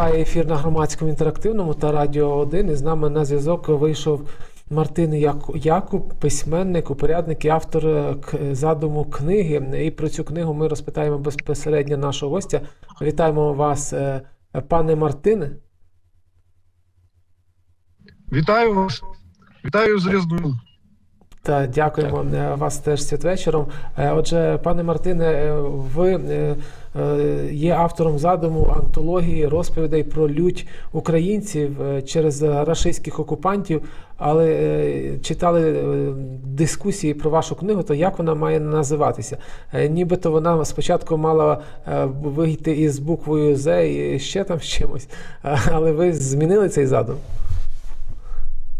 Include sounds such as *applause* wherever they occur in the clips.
Триває ефір на громадському інтерактивному та Радіо 1. І з нами на зв'язок вийшов Мартин Якуб, письменник, упорядник і автор е, задуму книги. І про цю книгу ми розпитаємо безпосередньо нашого гостя. Вітаємо вас, е, пане Мартине. Вітаю вас. Вітаю з Різдвом. Та дякуємо е, вас теж святвечором. Е, Отже, пане Мартине, е, ви є автором задуму антології розповідей про лють українців через рашистських окупантів, але читали дискусії про вашу книгу, то як вона має називатися? Нібито вона спочатку мала вийти із буквою З і ще там з чимось, але ви змінили цей задум.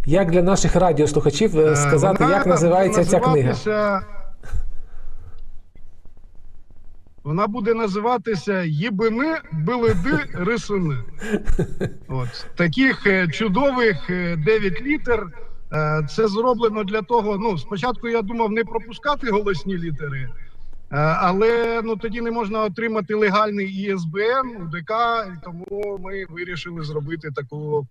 Як для наших радіослухачів е, Е, сказати, вона як називається ця книга? називатися- Вона буде називатися Єбини, Билиди, Рисини. *laughs* От. Таких е, чудових е, 9 літер. Е, Це зроблено для того. Ну, спочатку я думав не пропускати голосні літери, е, але ну тоді не можна отримати легальний ІСБН, УДК, і тому ми вирішили зробити таку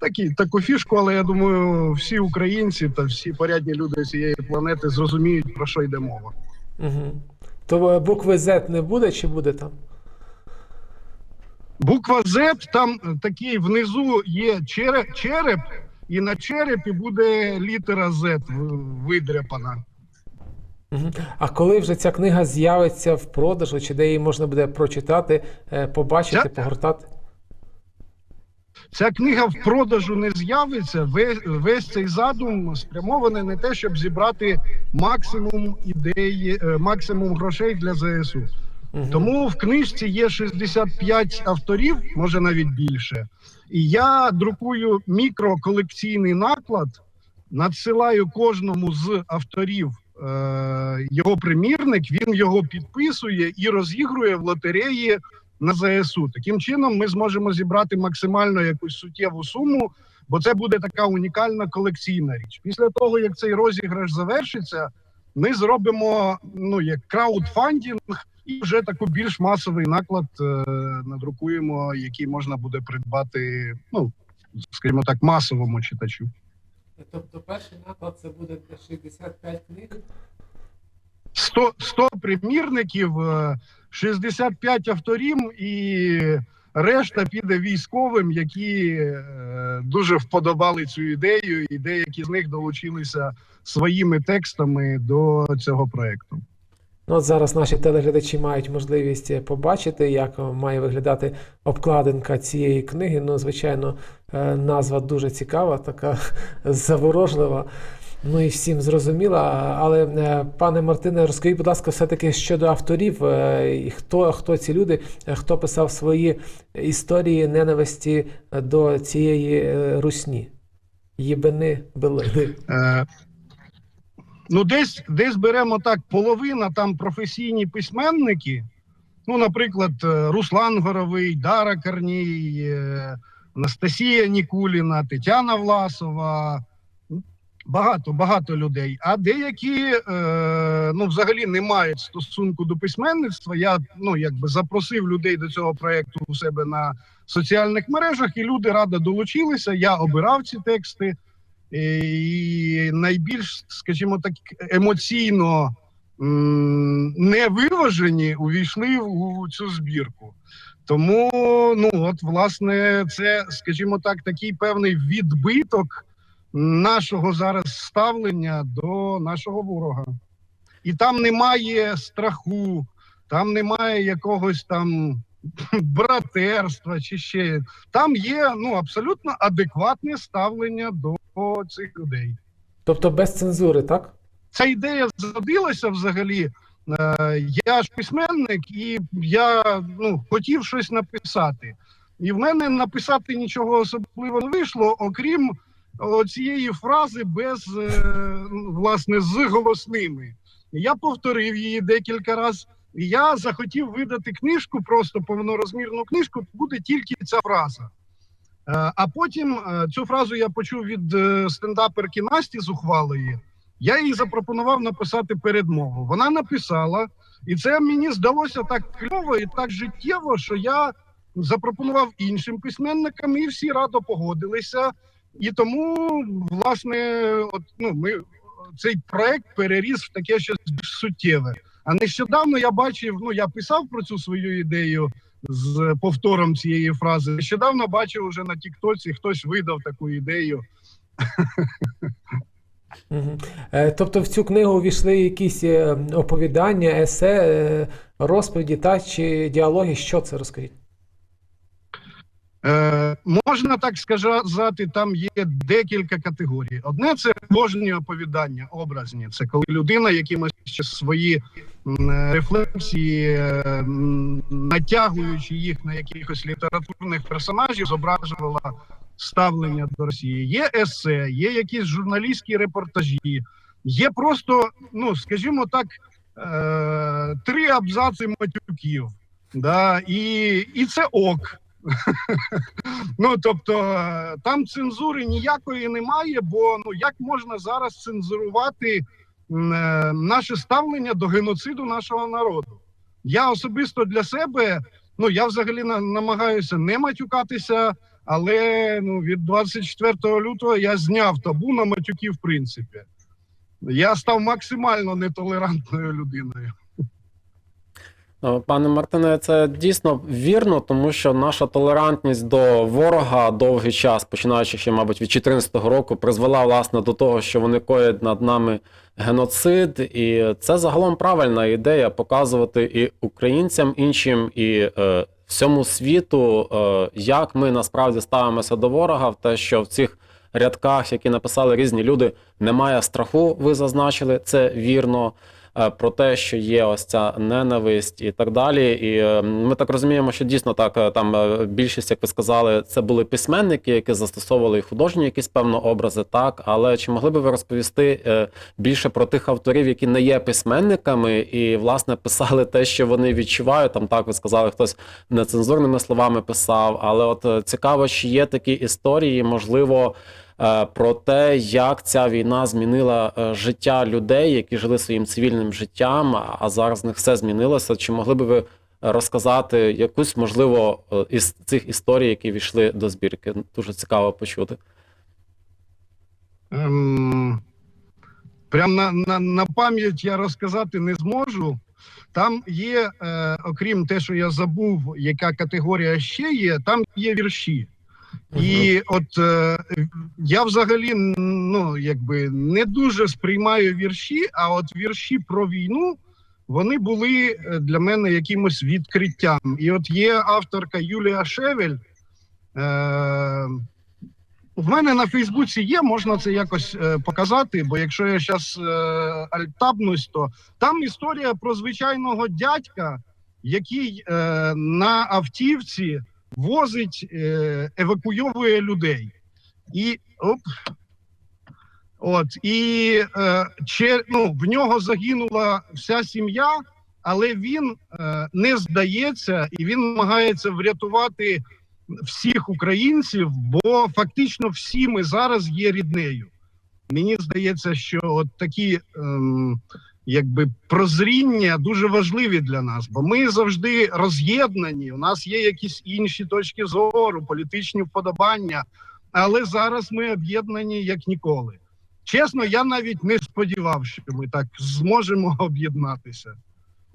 такі, таку фішку, але я думаю, всі українці та всі порядні люди цієї планети зрозуміють, про що йде мова. Угу. То е, букви Z не буде чи буде там? Буква Z, там е, такий внизу є череп, череп, і на черепі буде літера Z видряпана. Угу. А коли вже ця книга з'явиться в продажу, чи де її можна буде прочитати, е, побачити, Ця- погортати? Ця книга в продажу не з'явиться. Весь, весь цей задум спрямований на те, щоб зібрати максимум ідей, е, максимум грошей для ЗСУ. Угу. Тому в книжці є 65 авторів, може навіть більше. І я друкую мікроколекційний наклад, надсилаю кожному з авторів е, його примірник, він його підписує і розігрує в лотереї на ЗСУ. Таким чином, ми зможемо зібрати максимально якусь суттєву суму, бо це буде така унікальна колекційна річ. Після того, як цей розіграш завершиться, ми зробимо ну як краудфандінг і вже таку більш масовий наклад е, надрукуємо, який можна буде придбати, ну скажімо так, масовому читачу. Тобто перший наклад це буде 65 книг. 100, 100 примірників, е, 65 авторів і решта піде військовим, які е, дуже вподобали цю ідею, і деякі з них долучилися своїми текстами до цього проекту. Ну, от зараз наші телеглядачі мають можливість е, побачити, як е, має виглядати обкладинка цієї книги. Ну, звичайно, е, назва дуже цікава, така *laughs* заворожлива. Ну і всім зрозуміла. Але, е, пане Мартине, розкажіть, будь ласка, все-таки щодо авторів, е, хто, хто ці люди, е, хто писав свої історії ненависті до цієї русні? Єбени. Е, ну, десь, десь беремо так половина там професійні письменники. Ну, наприклад, Руслан Горовий, Дара Карній, Анастасія Нікуліна, Тетяна Власова. Багато, багато людей. А деякі е, ну, взагалі не мають стосунку до письменництва. Я ну, якби запросив людей до цього проєкту у себе на соціальних мережах, і люди радо долучилися. Я обирав ці тексти. І найбільш, скажімо так, емоційно невиважені увійшли у цю збірку. Тому, ну от, власне, це, скажімо так, такий певний відбиток нашого зараз ставлення до нашого ворога. І там немає страху, там немає якогось там *laughs* братерства чи ще. Там є ну, абсолютно адекватне ставлення до цих людей. Тобто без цензури, так? Ця ідея зародилася взагалі. Е, я ж письменник, і я ну, хотів щось написати. І в мене написати нічого особливого не вийшло, окрім цієї фрази без е, власне з голосними. Я повторив її декілька разів. Я захотів видати книжку, просто повнорозмірну книжку. Буде тільки ця фраза. Е, А потім е, цю фразу я почув від стендаперки Насті Зухвалої. Я їй запропонував написати передмову. Вона написала, і це мені здалося так кльово і так життєво, що я запропонував іншим письменникам, і всі радо погодилися. І тому, власне, от ну ми цей проект переріс в таке щось суттєве. А нещодавно я бачив, ну я писав про цю свою ідею з повтором цієї фрази. Нещодавно бачив уже на Тіктоці, хтось видав таку ідею. Е, Тобто в цю книгу увійшли якісь е, оповідання, есе, е, розповіді та чи діалоги. Що це розкажіть? Е, можна так сказати, там є декілька категорій. Одне це художні оповідання, образні. Це коли людина якимось свої рефлексії, е, натягуючи їх на якихось літературних персонажів, зображувала ставлення до Росії. Є есе, є якісь журналістські репортажі, є просто, ну скажімо так, е, три абзаци матюків. Да, і, і це ок. *laughs* Ну тобто е, там цензури ніякої немає, бо ну як можна зараз цензурувати е, наше ставлення до геноциду нашого народу? Я особисто для себе, ну я взагалі на, намагаюся не матюкатися, але ну від 24 лютого я зняв табу на матюки, в принципі. Я став максимально нетолерантною людиною. Е, Пане Мартине, це дійсно вірно, тому що наша толерантність до ворога довгий час, починаючи ще, мабуть, від 2014 року, призвела власне до того, що вони коять над нами геноцид, і це загалом правильна ідея показувати і українцям іншим, і е, всьому світу, е, як ми насправді ставимося до ворога, в те, що в цих рядках, які написали різні люди, немає страху. Ви зазначили це вірно про те, що є ось ця ненависть і так далі. І е, ми так розуміємо, що дійсно так е, там е, більшість, як ви сказали, це були письменники, які застосовували художні якісь певно образи, так. Але чи могли би ви розповісти е, більше про тих авторів, які не є письменниками, і власне писали те, що вони відчувають? Там так ви сказали, хтось нецензурними словами писав. Але от е, цікаво, чи є такі історії, можливо. Е, Про те, як ця війна змінила е, життя людей, які жили своїм цивільним життям, а- зараз в них все змінилося. Чи могли би ви розказати якусь, можливо, е, із цих історій, які війшли до збірки? Дуже цікаво почути. Ем, прям на, на, на пам'ять я розказати не зможу. Там є, е, окрім те, що я забув, яка категорія ще є, там є вірші. І от е, я взагалі ну, якби не дуже сприймаю вірші, а от вірші про війну вони були е, для мене якимось відкриттям. І от є авторка Юлія Шевель. Е, в мене на Фейсбуці є, можна це якось е, показати, бо якщо я зараз е, альтабнусь, то там історія про звичайного дядька, який е, на автівці возить, е, евакуйовує людей. І оп, от, і е, че, ну, в нього загинула вся сім'я, але він е, не здається і він намагається врятувати всіх українців, бо фактично всі ми зараз є ріднею. Мені здається, що от такі ем, якби прозріння дуже важливі для нас, бо ми завжди роз'єднані. У нас є якісь інші точки зору, політичні вподобання, але зараз ми об'єднані як ніколи. Чесно, я навіть не сподівався, що ми так зможемо *laughs* об'єднатися.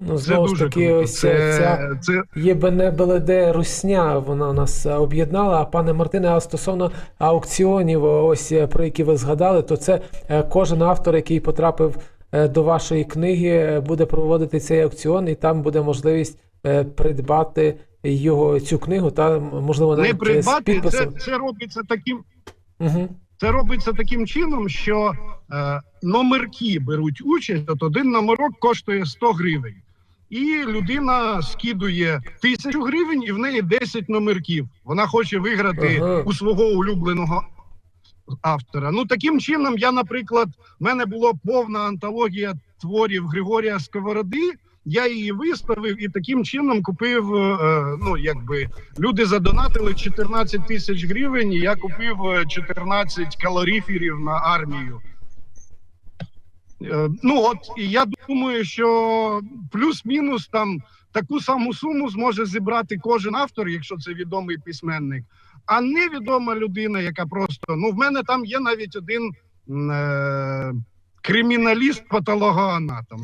Ну, Це знову ж таки, круто. ось ця Це, це Є Бене Беледе Русня, вона нас об'єднала. А пане Мартине, а стосовно аукціонів, ось е, про які ви згадали, то це е, кожен автор, який потрапив до вашої книги, е, буде проводити цей аукціон, і там буде можливість е, придбати його цю книгу, та можливо не е, придбати. Це, це робиться таким. Угу. Це робиться таким чином, що е, номерки беруть участь. От один номерок коштує 100 гривень, і людина скидує тисячу гривень, і в неї 10 номерків. Вона хоче виграти Ага. у свого улюбленого автора. Ну таким чином, я, наприклад, в мене була повна антологія творів Григорія Сковороди. Я її виставив і таким чином купив. е, ну якби люди задонатили 14 тисяч гривень. І я купив е, 14 калоріферів на армію. Е, Ну от і я думаю, що плюс-мінус там таку саму суму зможе зібрати кожен автор, якщо це відомий письменник, а невідома людина, яка просто ну в мене там є навіть один е, криміналіст патологоанатом,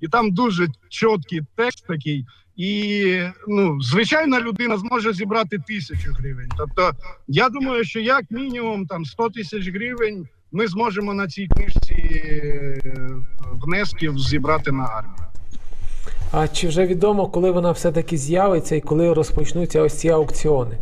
і, там дуже чіткий текст такий. І ну, звичайна людина зможе зібрати тисячу гривень. Тобто, я думаю, що як мінімум там 100 тисяч гривень ми зможемо на цій книжці е, внесків зібрати на армію. А чи вже відомо, коли вона все-таки з'явиться і коли розпочнуться ось ці аукціони?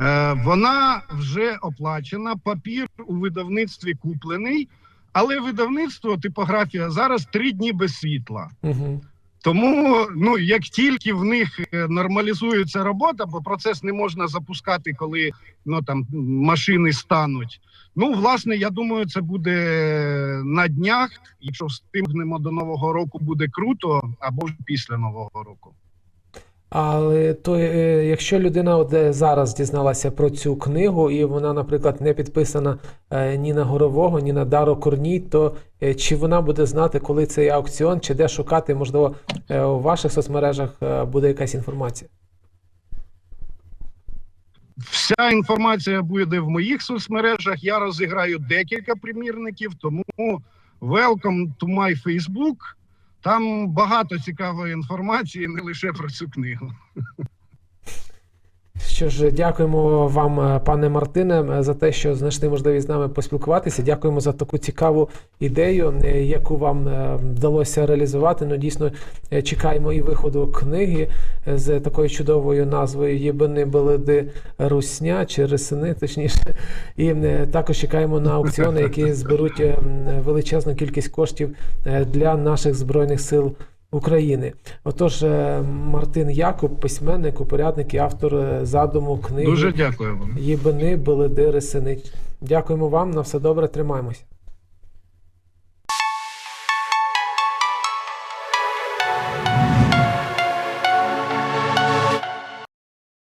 Е, вона вже оплачена, папір у видавництві куплений, але видавництво, типографія зараз три дні без світла. Угу. Тому, ну як тільки в них е, нормалізується робота, бо процес не можна запускати, коли ну там машини стануть. Ну, власне, я думаю, це буде на днях. Якщо встигнемо до нового року, буде круто, або ж після нового року. Але то, е, якщо людина от е, зараз дізналася про цю книгу, і вона, наприклад, не підписана е, ні на Горового, ні на Даро Корній, то чи вона буде знати, коли цей аукціон, чи де шукати, можливо, у ваших соцмережах буде якась інформація? Вся інформація буде в моїх соцмережах. Я розіграю декілька примірників, тому welcome to my Facebook. Там багато цікавої інформації, не лише про цю книгу. Що ж, дякуємо вам, е, пане Мартине, е, за те, що знайшли можливість з нами поспілкуватися. Дякуємо за таку цікаву ідею, е, яку вам вдалося реалізувати. Ну, дійсно, чекаємо і виходу книги з такою чудовою назвою Єбини Беледи Русня чи Ресини, точніше. І також чекаємо на аукціони, які зберуть величезну кількість коштів для наших збройних сил. України. Отож, е, Мартин Якуб, письменник, упорядник і автор е, задуму книги Дуже дякую вам. Єбини, Беледири сини. Дякуємо вам, на все добре, тримаємося.